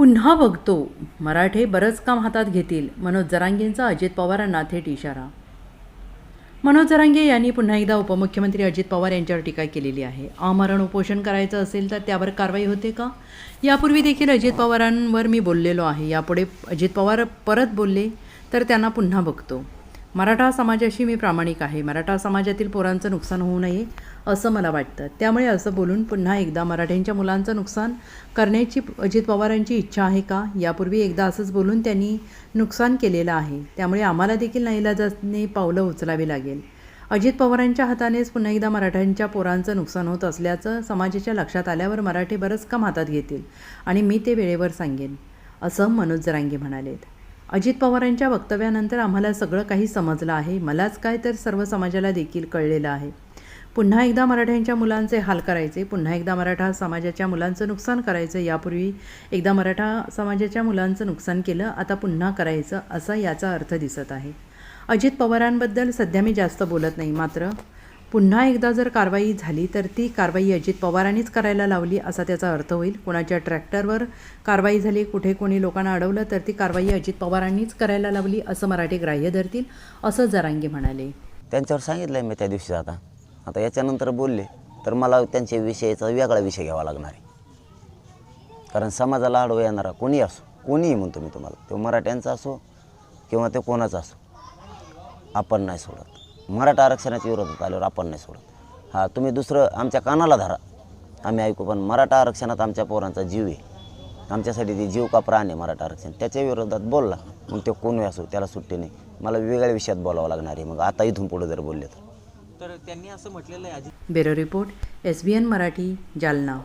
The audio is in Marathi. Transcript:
पुन्हा बघतो. मराठे बरंच काम हातात घेतील. मनोज जरांगेंचा अजित पवारांना थेट इशारा. मनोज जरांगे यांनी पुन्हा एकदा उपमुख्यमंत्री अजित पवार यांच्यावर टीका केलेली आहे. आमरण उपोषण करायचं असेल तर त्यावर कारवाई होते का? यापूर्वी देखील अजित पवारांवर मी बोललेलो आहे. यापुढे अजित पवार परत बोलले तर त्यांना पुन्हा बघतो. मराठा समाजाशी मी प्रामाणिक आहे. मराठा समाजातील पोरांचं नुकसान होऊ नये असं मला वाटतं. त्यामुळे असं बोलून पुन्हा एकदा मराठ्यांच्या मुलांचं नुकसान करण्याची अजित पवारांची इच्छा आहे का? यापूर्वी एकदा असंच बोलून त्यांनी नुकसान केलेलं आहे. त्यामुळे आम्हाला देखील नाईलाजाने पावलं उचलावी लागेल. अजित पवारांच्या हातानेच पुन्हा एकदा मराठ्यांच्या पोरांचं नुकसान होत असल्याचं समाजाच्या लक्षात आल्यावर मराठी बरंच काम हातात घेतील. आणि मी ते वेळेवर सांगेन असं मनोज जरांगे म्हणालेत. अजित पवारांच्या वक्तव्यानंतर आम्हाला सगळं काही समजलं आहे. मलाच काय तर सर्व समाजाला देखील कळलेलं आहे. पुन्हा एकदा मराठ्यांच्या मुलांचे हाल करायचे. पुन्हा एकदा मराठा समाजाच्या मुलांचं नुकसान करायचं. यापूर्वी एकदा मराठा समाजाच्या मुलांचं नुकसान केलं आता पुन्हा करायचं असा याचा अर्थ दिसत आहे. अजित पवारांबद्दल सध्या मी जास्त बोलत नाही मात्र पुन्हा एकदा जर कारवाई झाली तर ती कारवाई अजित पवारांनीच करायला लावली असा त्याचा अर्थ होईल. कुणाच्या ट्रॅक्टरवर कारवाई झाली कुठे कोणी लोकांना अडवलं तर ती कारवाई अजित पवारांनीच करायला लावली असं मराठी ग्राह्य धरतील असं जरांगे म्हणाले. त्यांच्यावर सांगितलं आहे मी त्या दिवशी आता. आता याच्यानंतर बोलले तर मला त्यांच्या विषयाचा वेगळा विषय घ्यावा लागणार आहे. कारण समाजाला अडवा येणारा कोणी असो कोणीही म्हणतो मी तुम्हाला तो मराठ्यांचा असो किंवा ते कोणाचा असो आपण नाही सोडत. मराठा आरक्षणाच्या विरोधात आल्यावर आपण नाही सोडत. हां तुम्ही दुसरं आमच्या कानाला धरा. आम्ही ऐकू पण मराठा आरक्षणात आमच्या पोरांचा जीव आहे. आमच्यासाठी ती जीव का प्राण आहे मराठा आरक्षण. त्याच्या विरोधात बोलला. मग ते कोणी असो त्याला सुट्टी नाही. मला वेगळ्या विषयात बोलावं लागणार आहे. मग आता इथून पुढे जर बोलले तर. तर त्यांनी असं म्हटलेलं आहे bureau report S B N Marathi Jalna.